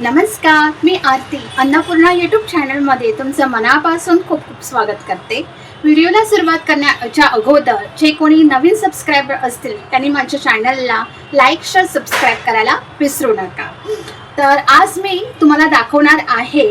नमस्कार मी आरती अन्नपूर्णा यूट्यूब चॅनलमध्ये तुमचं मनापासून खूप खूप स्वागत करते. व्हिडिओला सुरुवात करण्याच्या अगोदर जे कोणी नवीन सबस्क्रायबर असतील त्यांनी माझ्या चॅनलला लाईक शेअर सबस्क्राईब करायला विसरू नका. तर आज मी तुम्हाला दाखवणार आहे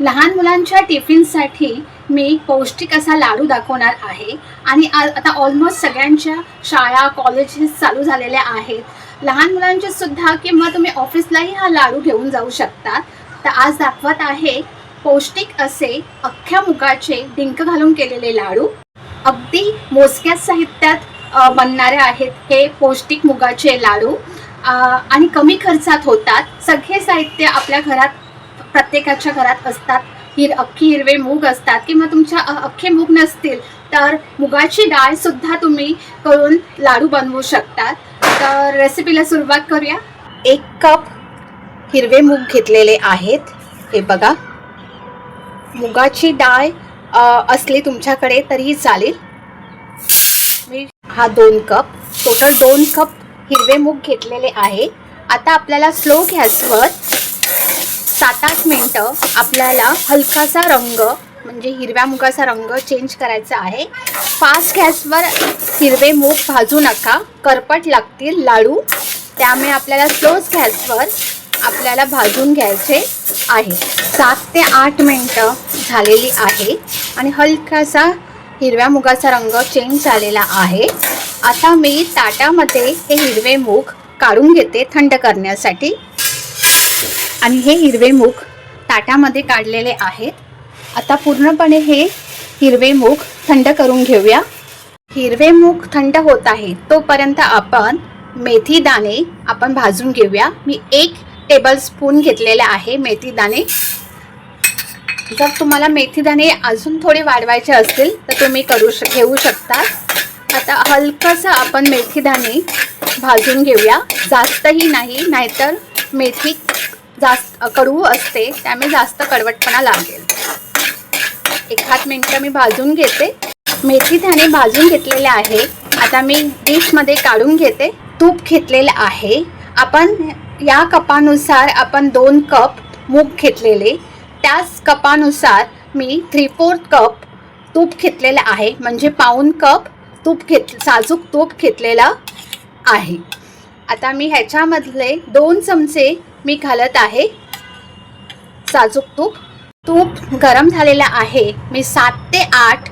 लहान मुलांच्या टिफिनसाठी मी पौष्टिक असा लाडू दाखवणार आहे. आणि आता ऑलमोस्ट सगळ्यांच्या शाळा कॉलेजेस चालू झालेल्या आहेत. लहान मुलांचे सुद्धा किंवा तुम्ही ऑफिसलाही हा लाडू घेऊन जाऊ शकता तर आज दाखवत आहे पौष्टिक असे अख्ख्या मुगाचे डिंक घालून केलेले लाडू. अगदी मोजक्याच साहित्यात बनणारे आहेत हे पौष्टिक मुगाचे लाडू. आणि कमी खर्चात होतात. सगळे साहित्य आपल्या घरात प्रत्येकाच्या घरात असतात. हिर अख्खी हिरवे मूग असतात किंवा तुमच्या अख्खे मूग नसतील तर मुगाची डाळ सुद्धा तुम्ही करून लाडू बनवू शकतात. तर रेसिपीला सुरुवात करूया. एक कप हिरवे मूग घेतलेले आहेत. हे बघा. मुगाची डाळ असली तुमच्याकडे तरीही चालेल. मी हा दोन कप टोटल दोन कप हिरवे मूग घेतलेले आहे. आता आपल्याला स्लो गॅसवर सात आठ मिनटं आपल्याला हलकासा रंग म्हणजे हिरव्या मुगाचा रंग चेंज करायचा आहे. फास्ट गॅसवर हिरवे मूग भाजू नका. करपट लागतील लाडू. त्यामुळे आपल्याला स्लोच गॅसवर आपल्याला भाजून घ्यायचे आहे. सात ते आठ मिनटं झालेली आहे आणि हलकासा हिरव्या मुगाचा रंग चेंज झालेला आहे. आता मी ताटामध्ये हे हिरवे मूग काढून घेते थंड करण्यासाठी. आणि हे हिरवे मूग ताटामध्ये काढलेले आहेत. आता पूर्णपणे हे हिरवे मूग थंड करून घेऊया. हिरवे मूग थंड होत आहे तोपर्यंत आपण मेथी दाणे आपण भाजून घेऊया. मी एक टेबल स्पून घेतलेले आहे मेथी दाणे. जर तुम्हाला मेथी दाणे अजून थोडे वाढवायचे असतील तर तुम्ही करू श घेऊ शकता आता हलकंसं आपण मेथी दाणे भाजून घेऊया. जास्तही नाही नाहीतर मेथी जास्त कडू असते त्यामुळे जास्त कडवटपणा लागेल. एखाद मिनटं मी भाजून घेते. मेथी त्याने भाजून घेतलेले आहे. आता मी डिशमध्ये काढून घेते. तूप घेतलेलं आहे. आपण या कपानुसार आपण दोन कप मूग घेतलेले. त्याच कपानुसार मी थ्री फोर्थ कप तूप घेतलेलं आहे. म्हणजे पाऊन कप तूप घेत साजूक तूप घेतलेलं आहे. आता मी ह्याच्यामधले दोन चमचे मी घालत आहे. साजूक तूप. तूप गरम झालेलं आहे. मी सात ते आठ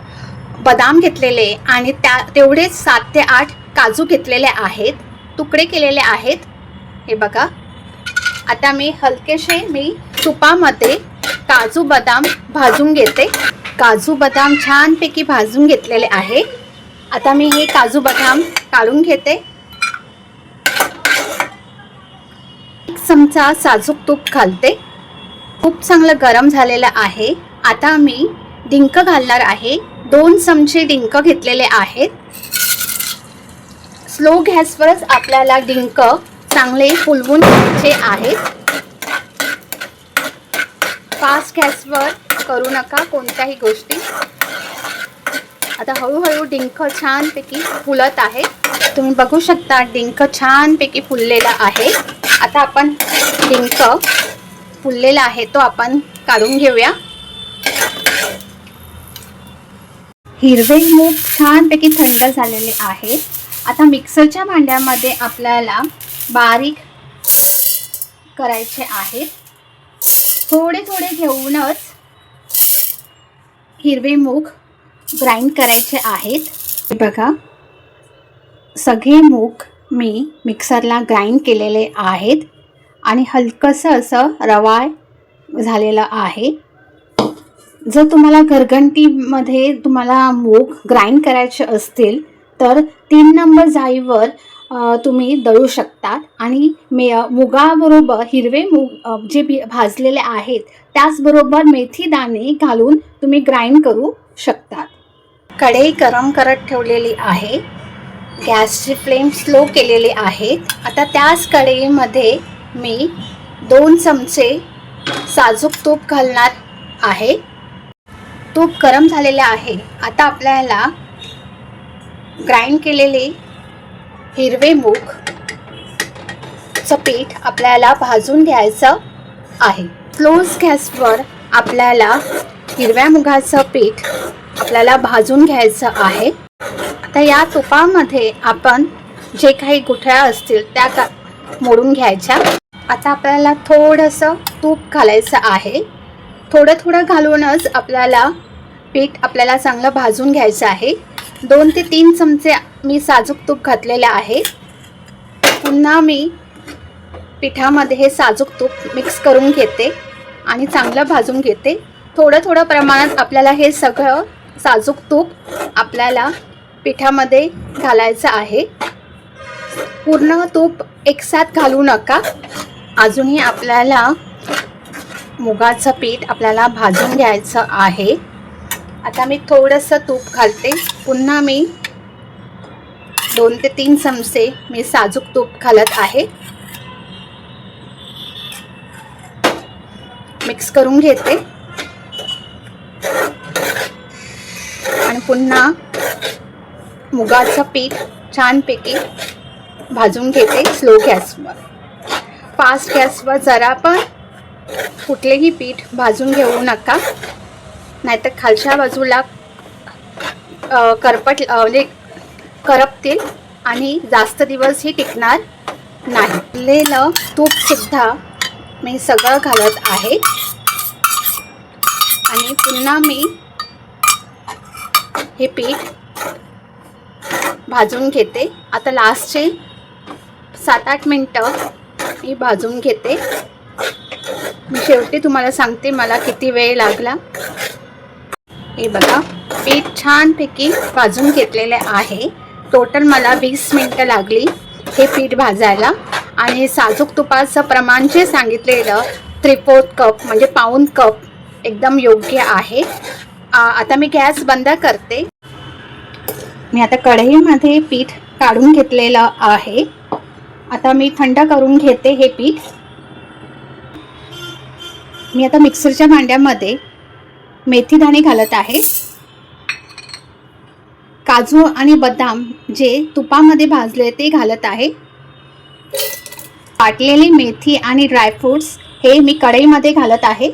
बदाम घेतलेले आणि त्या तेवढेच सात ते आठ काजू घेतलेले आहेत. तुकडे केलेले आहेत. हे बघा. आता मी हलकेसे मी तुपामध्ये काजू बदाम भाजून घेते. काजू बदाम छानपैकी भाजून घेतलेले आहे. आता मी हे काजू बदाम काढून घेते. एक चमचा साजूक तूप घालते. खूप चांगलं गरम झालेलं आहे. आता मी डिंक घालणार आहे. दोन चमचे डिंक घेतलेले आहेत. स्लो गॅसवरच आपल्याला डिंक चांगले फुलवून घ्यायचे आहेत. फास्ट गॅसवर करू नका कोणत्याही गोष्टी. आता हळूहळू डिंक छानपैकी फुलत आहे. तुम्ही बघू शकता डिंक छानपैकी फुललेला आहे. आता आपण डिंक फुललेला आहे तो आपण काढून घेऊया. हिरवे मूग छानपैकी थंड झालेले आहे आता मिक्सरच्या भांड्यामध्ये आपल्याला बारीक करायचे आहे थोडे थोडे घेऊनच हिरवे मूग ग्राइंड करायचे आहेत. बघा सगळे मूग मी मिक्सरला ग्राइंड केलेले आहेत. आणि हलकंसं असं रवाळ झालेलं आहे. जर तुम्हाला घरघंटीमध्ये तुम्हाला मूग ग्राइंड करायचे असतील तर तीन नंबर जाईवर तुम्ही दळू शकता आणि मे मुगाबरोबर हिरवे मूग जे बी भाजलेले आहेत त्याचबरोबर मेथी दाणे घालून तुम्ही ग्राइंड करू शकतात. कढई गरम करत ठेवलेली आहे. गॅसची फ्लेम स्लो केलेली आहे. आता त्याच कढईमध्ये मी दोन चमचे साजूक तूप घालणार आहे. तूप गरम झालेलं आहे. आता आपल्याला ग्राइंड केलेले हिरवे मूग चं पीठ आपल्याला भाजून घ्यायचं आहे. क्लोज गॅसवर आपल्याला हिरव्या मुगाचं पीठ आपल्याला भाजून घ्यायचं आहे. आता या तुपामध्ये आपण जे काही गुठळ्या असतील त्या का मोडून घ्यायच्या. आता आपल्याला थोडंसं तूप घालायचं आहे. थोडं थोडं घालूनच आपल्याला पीठ आपल्याला चांगलं भाजून घ्यायचं आहे. दोन ते तीन चमचे मी साजूक तूप घातलेलं आहे. पुन्हा मी पिठामध्ये हे साजूक तूप मिक्स करून घेते आणि चांगलं भाजून घेते. थोडं थोडं प्रमाणात आपल्याला हे सगळं साजूक तूप आपल्याला पिठामध्ये घालायचं आहे. पूर्ण तूप एकसाथ घालू नका. अजूनही आपल्याला मुगाचं पीठ आपल्याला भाजून घ्यायचं आहे. आता मी थोडंसं तूप घालते. पुन्हा मी दोन ते तीन चमचे मी साजूक तूप घालत आहे. मिक्स करून घेते. आणि पुन्हा मुगाचं पीठ छानपैकी भाजून घेते स्लो गॅसवर. फास्ट गॅसवर जरा पण कुठलेही पीठ भाजून घेऊ नका. नाहीतर खालच्या बाजूला करपट म्हणजे करपतील आणि जास्त दिवस ही टिकणार नाही. लेलं तूपसुद्धा मी सगळं घालत आहे. आणि पुन्हा मी हे पीठ भाजून घेते. आता लास्टचे सात आठ मिनटं मी भाजून घेते. मी शेवटी तुम्हाला सांगते मला किती वेळ लागला. हे बघा पीठ छानपैकी भाजून घेतलेले आहे. टोटल मला वीस मिनटं लागली हे पीठ भाजायला. आणि साजूक तुपाचं प्रमाण जे सांगितलेलं त्रिफोर्थ कप म्हणजे पाऊन कप एकदम योग्य आहे. आता मी गॅस बंद करते. मी आता कढईमध्ये पीठ काढून घेतलेलं आहे. आता मी थंड करून घेते हे पीठ. मी आता मिक्सरच्या भांड्यामध्ये मेथी दाणे घालत आहे. काजू आणि बदाम जे तुपामध्ये भाजले ते घालत आहे. वाटलेली मेथी आणि ड्रायफ्रुट्स हे मी कढईमध्ये घालत आहे.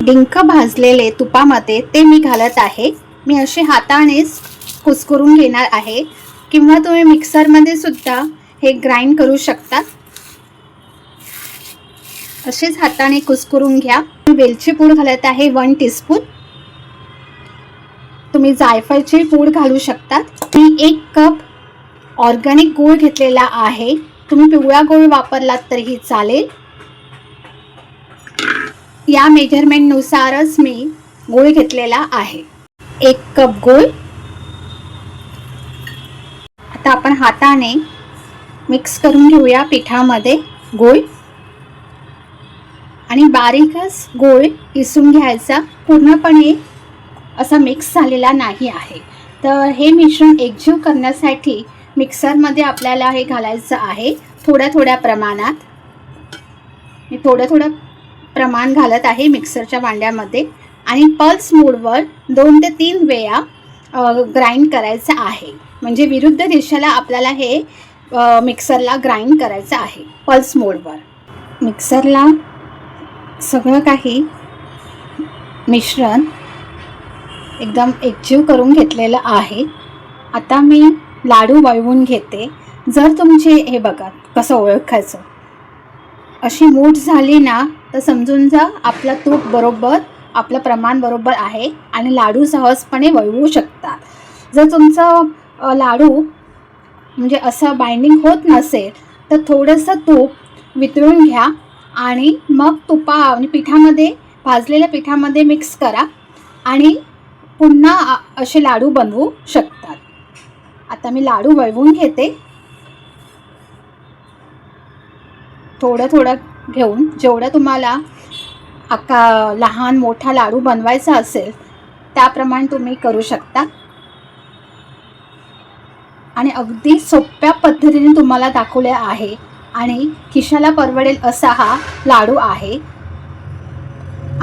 डिंक भाजलेले तुपामध्ये ते मी घालत आहे. मी असे हातानेच कुस्करून घेणार आहे. किंवा तुम्ही मिक्सरमध्ये सुद्धा हे ग्राइंड करू शकता असेच हाताने कुसकुरून घ्या. वेलची पूड घालत आहे वन टीस्पून. तुम्ही जायफळची पूड घालू शकतात. मी एक कप ऑर्गॅनिक गूळ घेतलेला आहे. तुम्ही पिवळा गूळ वापरलात तरीही चालेल. या मेजरमेंटनुसारच मी गूळ घेतलेला आहे. एक कप गूळ. आता आपण हाताने मिक्स करून घेऊया पिठामध्ये गूळ आणि बारीकच गोळ किसून घ्यायचा. पूर्णपणे असा मिक्स झालेला नाही आहे. तर हे मिश्रण एकजीव करण्यासाठी मिक्सरमध्ये आपल्याला हे घालायचं आहे थोड्या थोड्या प्रमाणात. मी थोडं थोडं प्रमाण घालत आहे मिक्सरच्या भांड्यामध्ये आणि पल्स मोडवर दोन ते तीन वेळा ग्राइंड करायचं आहे. म्हणजे विरुद्ध दिशेला आपल्याला हे मिक्सरला ग्राइंड करायचं आहे पल्स मोडवर मिक्सरला सगळं काही मिश्रण एकदम एकजीव करून घेतलेलं आहे. आता मी लाडू वळवून घेते. जर तुमचे हे बघा कसं ओळखायचं. अशी मूठ झाली ना तर समजून जा आपलं तूप बरोबर आपलं प्रमाण बरोबर आहे आणि लाडू सहजपणे वळवू शकतात. जर तुमचं लाडू म्हणजे असं बाइंडिंग होत नसेल तर थोडंसं तूप वितळून घ्या आणि मग तुपा आणि पिठामध्ये भाजलेल्या पिठामध्ये मिक्स करा आणि पुन्हा असे लाडू बनवू शकतात. आता मी लाडू वळवून घेते. थोडं थोडं घेऊन जेवढं तुम्हाला आका लहान मोठा लाडू बनवायचा असेल त्याप्रमाणे तुम्ही करू शकता. आणि अगदी सोप्या पद्धतीने तुम्हाला दाखवले आहे. आणि खिशाला परवडेल असा हा लाडू आहे.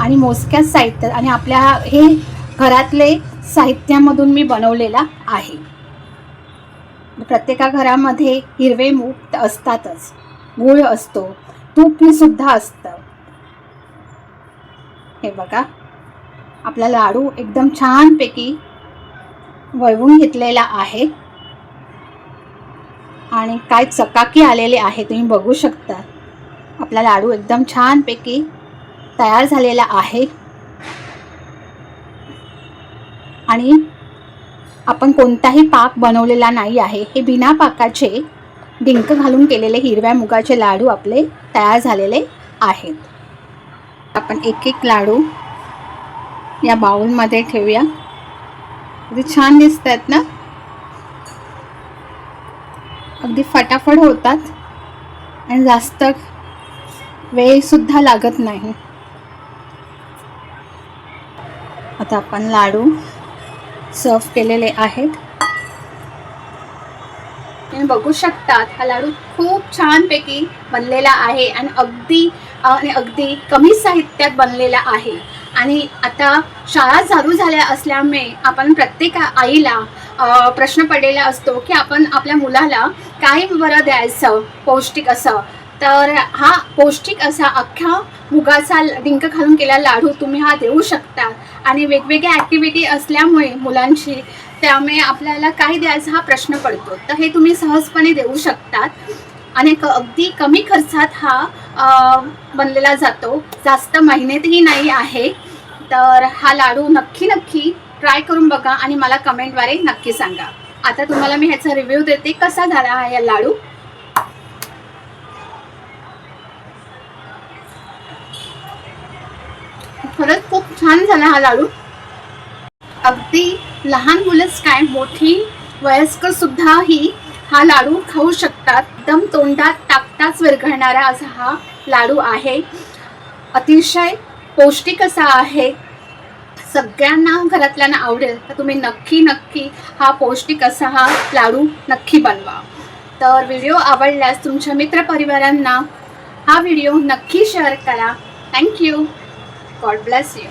आणि मोजक्याच साहित्य आणि आपल्या हे घरातले साहित्यामधून मी बनवलेला आहे. प्रत्येका घरामध्ये हिरवे मूग असतातच. गूळ असतो. तूप सुद्धा असतं. हे बघा. आपला लाडू एकदम छानपैकी वळवून घेतलेला आहे. आणि काय चकाकी आलेले आहे तुम्ही बघू शकता. आपला लाडू एकदम छानपैकी तयार झालेला आहे. आणि आपण कोणताही पाक बनवलेला नाही आहे. हे बिना पाकाचे डिंक घालून केलेले हिरव्या मुगाचे लाडू आपले तयार झालेले आहेत. आपण एक एक लाडू या बाउलमध्ये ठेवूया. छान दिसत आहेत ना? अगदी फटाफट होतात. आणि जास्त वेळसुद्धा लागत नाही. आता आपण लाडू सर्व केलेले आहेत. तुम्ही बघू शकतात हा लाडू खूप छानपैकी बनलेला आहे आणि अगदी आणि अगदी कमी साहित्यात बनलेला आहे. आणि आता शाळा चालू झाल्या असल्यामुळे आपण प्रत्येक आईला प्रश्न पडलेला असतो की आपण आपल्या मुलाला काय बरं द्यायचं पौष्टिक असं. तर हा पौष्टिक असा अख्ख्या मुगाचा डिंक घालून केलेला लाडू तुम्ही हा देऊ शकता. आणि वेगवेगळ्या ॲक्टिव्हिटी असल्यामुळे मुलांची त्यामुळे आपल्याला काय द्यायचा हा प्रश्न पडतो. तर हे तुम्ही सहजपणे देऊ शकतात. आणि क- अगदी कमी खर्चात हा बनलेला जातो. जास्त मेहनतही नाही आहे. तर हा लाडू नक्की नक्की ट्राय करून बघा आणि मला कमेंटद्वारे नक्की सांगा. आता तुम्हाला मी ह्याचा रिव्ह्यू देते. कसा झाला हा या लाडू? खरंच खूप छान झाला हा लाडू. अगदी लहान मुलंच काय मोठी वयस्कर सुद्धा ही हा लाडू खाऊ शकतात. एकदम तोंडात टाकताच विरघळणारा असा हा लाडू आहे. अतिशय पौष्टिक असा आहे. सगळ्यांना घरातल्यांना आवडेल तर तुम्ही नक्की नक्की हा पौष्टिक असा हा लाडू नक्की बनवा. तर व्हिडिओ आवडल्यास तुमच्या मित्रपरिवारांना हा व्हिडिओ नक्की शेअर करा. Thank you God bless you